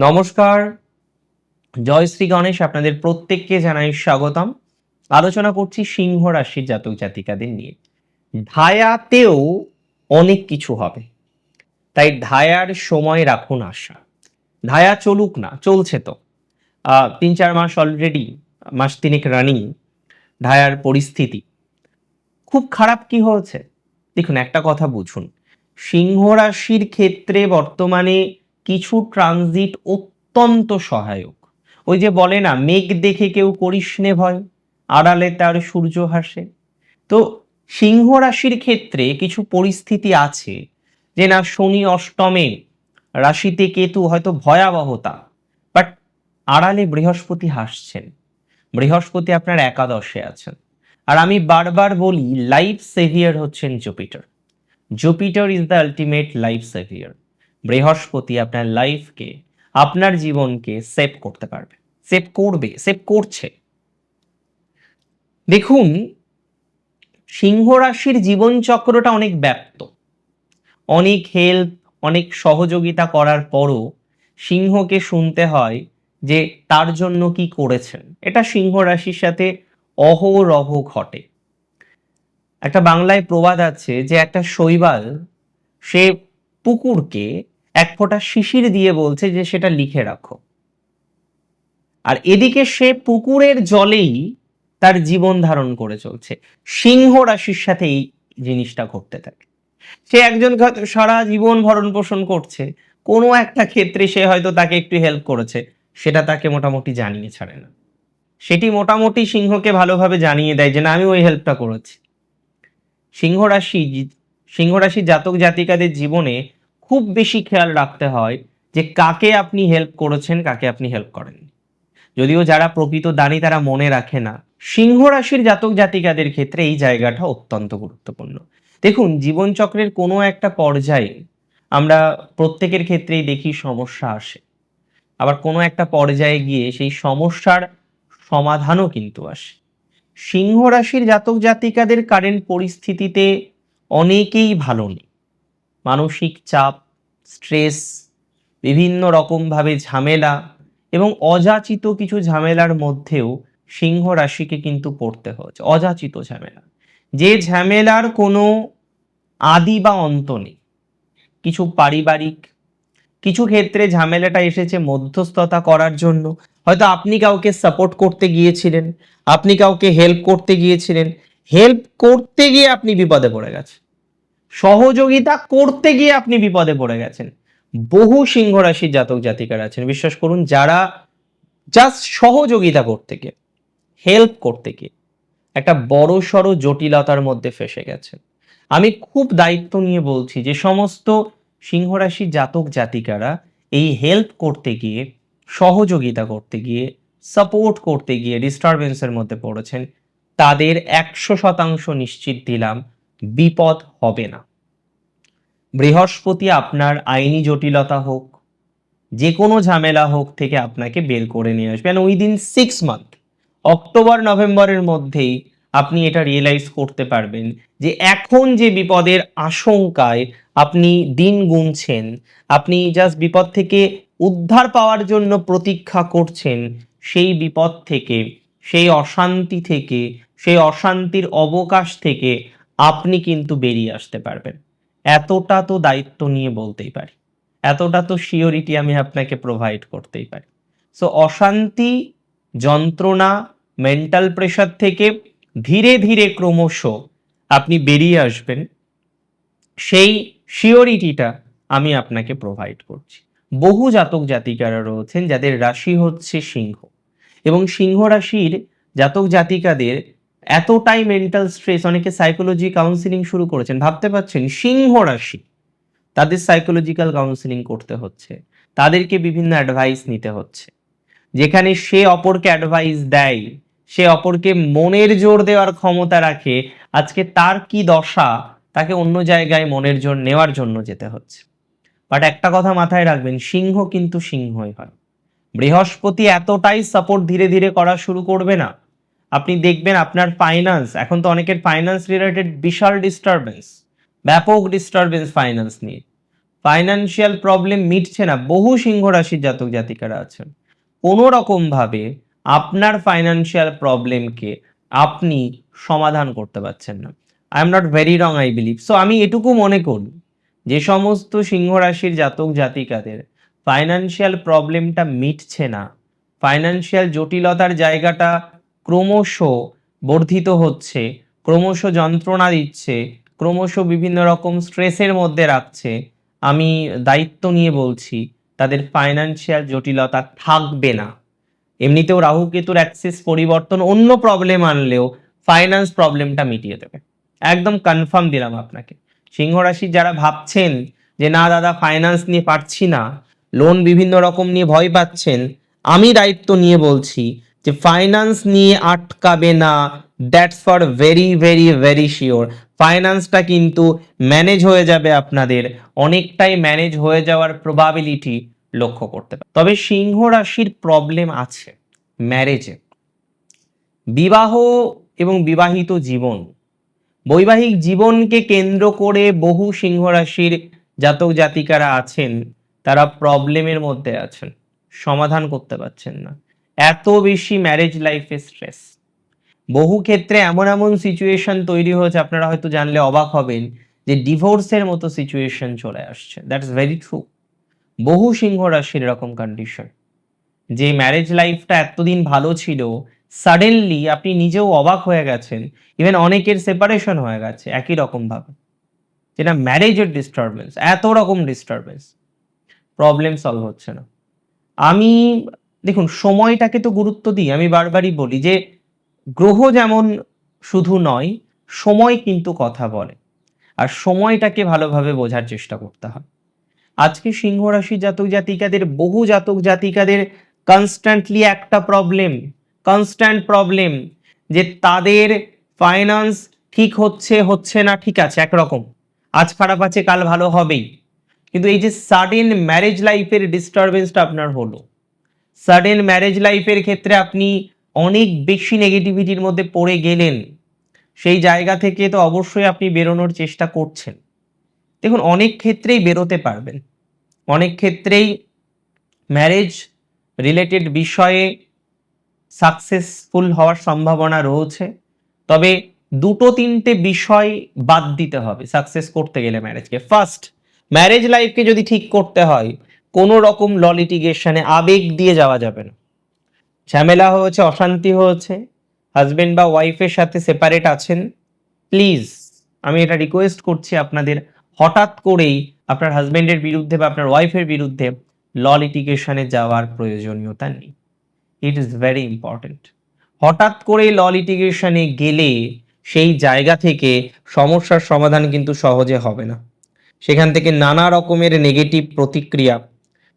নমস্কার। জয় শ্রী গণেশ, আপনাদের প্রত্যেককে জানাই স্বাগতম। আলোচনা করছি সিংহ রাশির জাতক জাতিকাদের নিয়ে। ঢায়াতেও অনেক কিছু হবে। তাই ঢায়ার সময় রাখুন আশা। ঢায়া চলুক না, চলছে তো। তিন চার মাস অলরেডি মাস তিনেক রানিং ঢায়ার পরিস্থিতি। খুব খারাপ কি হয়েছে? দেখুন, একটা কথা বুঝুন। সিংহ রাশির ক্ষেত্রে বর্তমানে কিছু ট্রানজিট অত্যন্ত সহায়ক। ওই যে বলে না, মেঘ দেখে কেউ করিস নে ভয়, আড়ালে তার সূর্য হাসে তো সিংহ রাশির ক্ষেত্রে কিছু পরিস্থিতি আছে যে না, শনি অষ্টমে রাশিতে কেতু হয়তো ভয়াবহতা বাট আড়ালে বৃহস্পতি হাসছেন। বৃহস্পতি আপনার একাদশে আছেন। আর আমি বারবার বলি লাইফ সেভিয়ার হচ্ছেন Jupiter Jupiter is the ultimate life saviour Brihaspati আপনার লাইফকে আপনার জীবনকে সেভ করতে পারবে। সেভ করবে সেভ করছে। দেখুন, সিংহ রাশির জীবন চক্রটা অনেক ব্যাপ্ত। অনেক হেল্প অনেক সহযোগিতা করার পরও সিংহকে শুনতে হয় যে তার জন্য কি করেছেন। এটা সিংহ রাশির সাথে অহরহ ঘটে। একটা বাংলায় প্রবাদ আছে যে একটা শৈবাল, সে পুকুরকে এক ফোঁটা শিশির দিয়ে বলছে যে সেটা লিখে রাখো। আর এদিকে সে পুকুরের জলেই তার জীবন ধারণ করে চলছে। সিংহ রাশির সাথে এই জিনিসটা ঘটতে থাকে। সে একজন সারা জীবন ভরণ পোষণ করছে। কোনো একটা ক্ষেত্রে সে হয়তো তাকে একটু হেল্প করেছে। সেটা তাকে মোটামুটি জানিয়ে ছাড়ে না। সেটি মোটামুটি সিংহকে ভালোভাবে জানিয়ে দেয় যে, না, আমি ওই হেল্পটা করেছি। সিংহ রাশি সিংহ রাশি জাতক জাতিকাদের জীবনে খুব বেশি খেয়াল রাখতে হয় যে কাকে আপনি হেল্প করেছেন, কাকে আপনি হেল্প করেন যদিও যারা প্রকৃত দানি তারা মনে রাখে না, সিংহ রাশির জাতক জাতিকাদের ক্ষেত্রে এই জায়গাটা অত্যন্ত গুরুত্বপূর্ণ। দেখুন, জীবনচক্রের কোনো একটা পর্যায়ে আমরা প্রত্যেকের ক্ষেত্রেই দেখি সমস্যা আসে। আবার কোনো একটা পর্যায়ে গিয়ে সেই সমস্যার সমাধানও কিন্তু আসে। সিংহ রাশির জাতক জাতিকাদের কারেন্ট পরিস্থিতিতে অনেকেই ভালো নেই। মানসিক চাপ, স্ট্রেস, বিভিন্ন রকমভাবে ঝামেলা এবং অযাচিত কিছু ঝামেলার মধ্যেও সিংহ রাশিকে কিন্তু পড়তে হচ্ছে, অযাচিত ঝামেলা। যে ঝামেলার কোনো আদি বা অন্ত নেই। কিছু পারিবারিক, কিছু ক্ষেত্রে ঝামেলাটা এসেছে মধ্যস্থতা করার জন্য। হয়তো আপনি কাউকে সাপোর্ট করতে গিয়েছিলেন, আপনি কাউকে হেল্প করতে গিয়েছিলেন। হেল্প করতে গিয়ে আপনি বিপদে পড়ে গেছেন। সহযোগিতা করতে গিয়ে আপনি বিপদে পড়ে গেছেন। বহু সিংহ রাশির জাতক জাতিকারা আছেন। বিশ্বাস করুন, যারা জাস্ট সহযোগিতা করতে গিয়ে হেল্প করতে গিয়ে, একটা বড় সড়ো জটিলতার মধ্যে ফেসে গেছেন। আমি খুব দায়িত্ব নিয়ে বলছি যে, সমস্ত সিংহ রাশির জাতক জাতিকারা এই হেল্প করতে গিয়ে, সহযোগিতা করতে গিয়ে সাপোর্ট করতে গিয়ে ডিস্টারবেন্সের মধ্যে পড়েছেন। তাদের একশো শতাংশ নিশ্চিত দিলাম বিপদ হবে না। বৃহস্পতি আপনার আইনি জটিলতা হোক, যে কোনো ঝামেলা হোক থেকে আপনাকে বের করে নিয়ে আসবে। আসবেন উইদিন সিক্স মান্থ অক্টোবর, নভেম্বরের মধ্যেই আপনি এটা রিয়েলাইজ করতে পারবেন যে এখন যে বিপদের আশঙ্কায় আপনি দিন গুনছেন, আপনি জাস্ট বিপদ থেকে উদ্ধার পাওয়ার জন্য প্রতীক্ষা করছেন, সেই বিপদ থেকে, সেই অশান্তি থেকে, সেই অশান্তির অবকাশ থেকে আপনি কিন্তু বেরিয়ে আসতে পারবেন। এতটা তো দায়িত্ব নিয়ে বলতেই পারি। এতটা তো শিওরিটি আমি আপনাকে প্রোভাইড করতেই পারি। সো অশান্তি, যন্ত্রণা মেন্টাল প্রেশার থেকে ধীরে ধীরে ক্রমশ আপনি বেরিয়ে আসবেন, সেই শিওরিটিটা আমি আপনাকে প্রোভাইড করছি। বহু জাতক জাতিকারা রয়েছেন যাদের রাশি হচ্ছে সিংহ। এবং সিংহ রাশির জাতক জাতিকাদের এতটাই মেন্টাল স্ট্রেস, অনেকে সাইকোলজি কাউন্সিলিং শুরু করেছেন, ভাবতে পারছেন, সিংহ রাশি, তাদের সাইকোলজিক্যাল কাউন্সিলিং করতে হচ্ছে, তাদেরকে বিভিন্ন অ্যাডভাইস নিতে হচ্ছে, যেখানে সে অপরকে অ্যাডভাইস দেয়, সে অপরকে মনের জোর দেওয়ার ক্ষমতা রাখে, আজকে তার কি দশা, তাকে অন্য জায়গায় মনের জোর নেওয়ার জন্য যেতে হচ্ছে বাট একটা কথা মাথায় রাখবেন, সিংহ কিন্তু সিংহই হয়, বৃহস্পতি এতটাই সাপোর্ট ধীরে ধীরে করা শুরু করবে না আপনি দেখবেন আপনার ফাইন্যান্স এখন তো অনেকের ফাইন্যান্স রিলেটেড বিশাল ডিস্টারবেন্স ব্যাপক ডিস্টারবেন্স ফাইন্যান্স নিয়ে। ফাইনান্সিয়াল প্রবলেম মিটছে না, বহু সিংহ রাশির জাতক জাতিকারা আছেন। কোনো রকম ভাবে আপনার ফাইনান্সিয়াল প্রবলেমকে আপনি সমাধান করতে পারছেন না। I am not very wrong I believe so আমি এটুকু মনে করি, যে সমস্ত সিংহ রাশির জাতক জাতিকাদের ফাইনান্সিয়াল প্রবলেমটা মিটছে না। ফাইনান্সিয়াল জটিলতার জায়গাটা ক্রমশ বর্ধিত হচ্ছে, ক্রমশ যন্ত্রণা দিচ্ছে, ক্রমশ বিভিন্ন রকম স্ট্রেসের মধ্যে রাখছে। আমি দায়িত্ব নিয়ে বলছি, তাদের ফাইনান্সিয়াল জটিলতা থাকবে না। এমনিতেও রাহু কেতুর অ্যাক্সিস পরিবর্তন অন্য প্রবলেম আনলেও ফাইন্যান্স প্রবলেমটা মিটিয়ে দেবে। একদম কনফার্ম দিলাম আপনাকে। সিংহ রাশির যারা ভাবছেন যে, না দাদা ফাইন্যান্স নিয়ে পারছি না লোন বিভিন্ন রকম নিয়ে ভয় পাচ্ছেন, আমি দায়িত্ব নিয়ে বলছি যে ফাইন্যান্স নিয়ে আটকাবে না that's for very very very sure ফাইন্যান্সটা কিন্তু ম্যানেজ হয়ে যাবে আপনাদের, অনেকটাই ম্যানেজ হয়ে যাওয়ার প্রবাবিলিটি লক্ষ্য করতে পারে। তবে সিংহ রাশির প্রবলেম আছে ম্যারেজে বিবাহ এবং বিবাহিত জীবন, বৈবাহিক জীবনকে কেন্দ্র করে বহু সিংহ রাশির জাতক জাতিকারা আছেন, তারা প্রবলেমের মধ্যে আছেন, সমাধান করতে পারছেন না। এত বেশি ম্যারেজ লাইফে স্ট্রেস বহু ক্ষেত্রে এমন এমন সিচুয়েশন তৈরি হয়েছে, আপনারা হয়তো জানলে অবাক হবেন, যে ডিভোর্সের মতো সিচুয়েশন চলে আসছে। দ্যাট দ্যাটস ভেরি ট্রু বহু সিংহ রাশির এরকম কন্ডিশন যে ম্যারেজ লাইফটা এতদিন ভালো ছিল সাডেনলি আপনি নিজেও অবাক হয়ে গেছেন ইভেন অনেকের সেপারেশন হয়ে গেছে, একই রকম ভাবে। যেটা ম্যারেজের ডিস্টারবেন্স এত রকম ডিস্টারবেন্স প্রবলেম সলভ হচ্ছে না। আমি দেখুন, সময়টাকে তো গুরুত্ব দিই। আমি বারবারই বলি যে, গ্রহ যেমন শুধু নয়, সময় কিন্তু কথা বলে। আর সময়টাকে ভালোভাবে বোঝার চেষ্টা করতে হয়। আজকে সিংহ রাশি জাতক জাতিকাদের, বহু জাতক জাতিকাদের কনস্ট্যান্টলি একটা প্রবলেম কনস্ট্যান্ট প্রবলেম যে তাদের ফাইন্যান্স ঠিক হচ্ছে হচ্ছে না, ঠিক আছে, একরকম। আজ খারাপ আছে, কাল ভালো হবেই। কিন্তু এই যে সাডেন ম্যারেজ লাইফের ডিস্টারবেন্সটা আপনার হলো। সাডেন ম্যারেজ লাইফের ক্ষেত্রে আপনি অনেক বেশি নেগেটিভিটির মধ্যে পড়ে গেলেন। সেই জায়গা থেকে তো অবশ্যই আপনি বেরোনোর চেষ্টা করছেন। দেখুন, অনেক ক্ষেত্রেই বেরোতে পারবেন। অনেক ক্ষেত্রেই ম্যারেজ রিলেটেড বিষয়ে সাকসেসফুল হওয়ার সম্ভাবনা রয়েছে। তবে দুটো তিনটে বিষয় বাদ দিতে হবে সাকসেস করতে গেলে ম্যারেজকে ফার্স্ট ম্যারেজ লাইফকে যদি ঠিক করতে হয় কোনো রকম ল আবেগ দিয়ে যাওয়া যাবে না। ঝামেলা হয়েছে, অশান্তি হয়েছে হাজবেন্ড বা ওয়াইফের সাথে সেপারেট আছেন প্লিজ আমি এটা রিকোয়েস্ট করছি আপনাদের হঠাৎ করেই আপনার হাজবেন্ডের বিরুদ্ধে বা আপনার ওয়াইফের বিরুদ্ধে ল যাওয়ার প্রয়োজনীয়তা নেই। ইট ইজ ভেরি ইম্পর্টেন্ট হঠাৎ করে ল গেলে সেই জায়গা থেকে সমস্যার সমাধান কিন্তু সহজে হবে না। সেখান থেকে নানা রকমের নেগেটিভ প্রতিক্রিয়া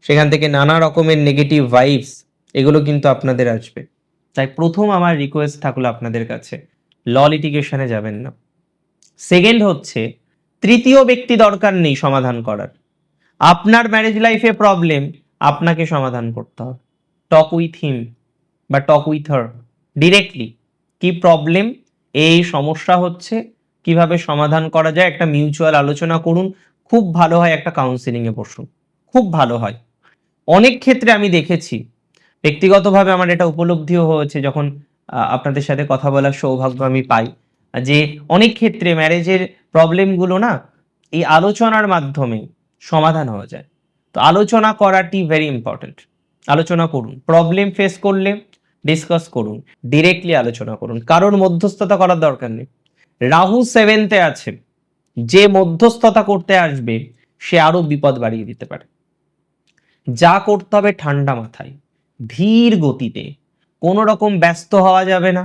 সেখান থেকে নানা রকমের নেগেটিভ ভাইবস এগুলো কিন্তু আপনাদের আসবে। তাই প্রথম আমার রিকোয়েস্ট থাকল আপনাদের কাছে, ল লিটিগেশনে যাবেন না। সেকেন্ড হচ্ছে, তৃতীয় ব্যক্তি দরকার নেই সমাধান করার। আপনার ম্যারেজ লাইফে প্রবলেম আপনাকে সমাধান করতে হবে। টক উইথ হিম বা টক উইথ হার ডিরেক্টলি কি প্রবলেম এই সমস্যা হচ্ছে, কীভাবে সমাধান করা যায়? একটা মিউচুয়াল আলোচনা করুন। খুব ভালো হয় একটা কাউন্সিলিংয়ে বসুন। খুব ভালো হয়। অনেক ক্ষেত্রে আমি দেখেছি, ব্যক্তিগতভাবে আমার এটা উপলব্ধিও হয়েছে যখন আপনাদের সাথে কথা বলার সৌভাগ্য আমি পাই, যে অনেক ক্ষেত্রে ম্যারেজের প্রবলেমগুলো না, এই আলোচনার মাধ্যমে সমাধান হয়ে যায়। তো আলোচনা করাটি ভেরি ইম্পর্ট্যান্ট আলোচনা করুন প্রবলেম ফেস করলে ডিসকাস করুন ডিরেক্টলি আলোচনা করুন, কারোর মধ্যস্থতা করার দরকার নেই। রাহু সেভেন্থে আছে, যে মধ্যস্থতা করতে আসবে, সে আরও বিপদ বাড়িয়ে দিতে পারে। যা করতে হবে ঠান্ডা মাথায়, ধীর গতিতে। কোনো রকম ব্যস্ত হওয়া যাবে না।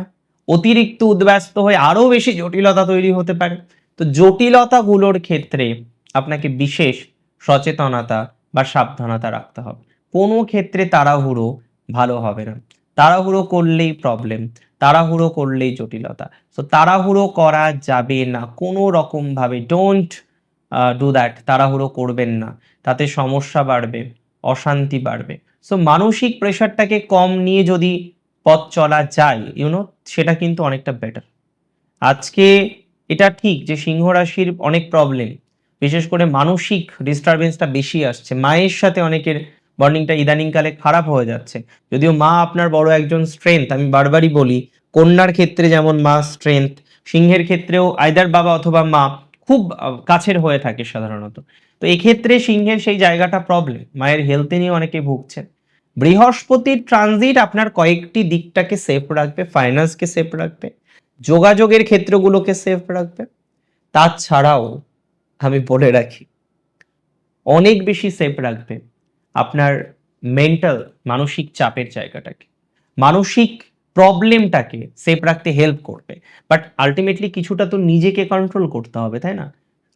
অতিরিক্ত উদ্ব্যস্ত হয়ে আরও বেশি জটিলতা তৈরি হতে পারে। তো জটিলতাগুলোর ক্ষেত্রে আপনাকে বিশেষ সচেতনতা বা সাবধানতা রাখতে হবে। কোনো ক্ষেত্রে তাড়াহুড়ো ভালো হবে না। তাড়াহুড়ো করলেই প্রবলেম তাড়াহুড়ো করলেই জটিলতা। সো তাড়াহুড়ো করা যাবে না। কোনো রকম ভাবে ডোন্ট ডু দ্যাট তাড়াহুড়ো করবেন না। তাতে সমস্যা বাড়বে। অশান্তি বাড়বে। সো মানসিক প্রেশারটাকে কম নিয়ে যদি পথ চলা যায় ইউনো সেটা কিন্তু অনেকটা বেটার আজকে এটা ঠিক যে সিংহ রাশির অনেক প্রবলেম বিশেষ করে মানসিক ডিস্টারবেন্সটা বেশি আসছে। মায়ের সাথে অনেকের বন্ডিংটা ইদানিংকালে খারাপ হয়ে যাচ্ছে। যদিও মা আপনার বড় একজন স্ট্রেংথ আমি বারবারই বলি, কন্যার ক্ষেত্রে যেমন মা স্ট্রেংথ সিংহের ক্ষেত্রেও আইদার বাবা অথবা মা খুব কাছের হয়ে থাকে সাধারণত। তো এক্ষেত্রে সিংহের সেই জায়গাটা প্রবলেম মায়ের হেলথে নিয়ে অনেকে ভুগছেন। বৃহস্পতির ট্রানজিট আপনার কয়েকটি দিকটাকে সেফ রাখবে ফাইন্যান্সকে সেফ রাখবে, যোগাযোগের ক্ষেত্রগুলোকে সেফ রাখবে। তাছাড়াও আমি বলে রাখি, অনেক বেশি সেফ রাখবে আপনার মেন্টাল মানসিক চাপের জায়গাটাকে। মানসিক প্রবলেমটাকে সেফ রাখতে হেল্প করবে। বাট আলটিমেটলি কিছুটা তো নিজেকে কন্ট্রোল করতে হবে, তাই না?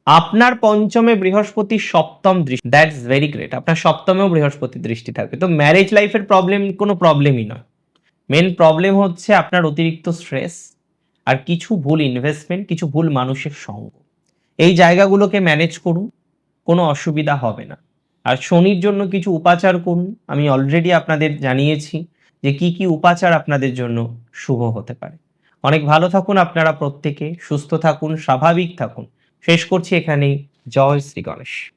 আপনার পঞ্চমে বৃহস্পতির সপ্তম দৃষ্টি দ্যাটস ভেরি গ্রেট আপনার সপ্তমেও বৃহস্পতির দৃষ্টি থাকবে। তো ম্যারেজ লাইফের প্রবলেম কোনো প্রবলেমই নয়। মেন প্রবলেম হচ্ছে আপনার অতিরিক্ত স্ট্রেস আর কিছু ভুল ইনভেস্টমেন্ট কিছু ভুল মানুষের সঙ্গ। এই জায়গাগুলোকে ম্যানেজ করুন, কোনো অসুবিধা হবে না। আর শনির জন্য কিছু উপাচার করুন। আমি অলরেডি আপনাদের জানিয়েছি যে কি কি উপাচার আপনাদের জন্য শুভ হতে পারে। অনেক ভালো থাকুন আপনারা প্রত্যেকে, সুস্থ থাকুন, স্বাভাবিক থাকুন। শেষ করছি এখানেই। জয় শ্রী গণেশ।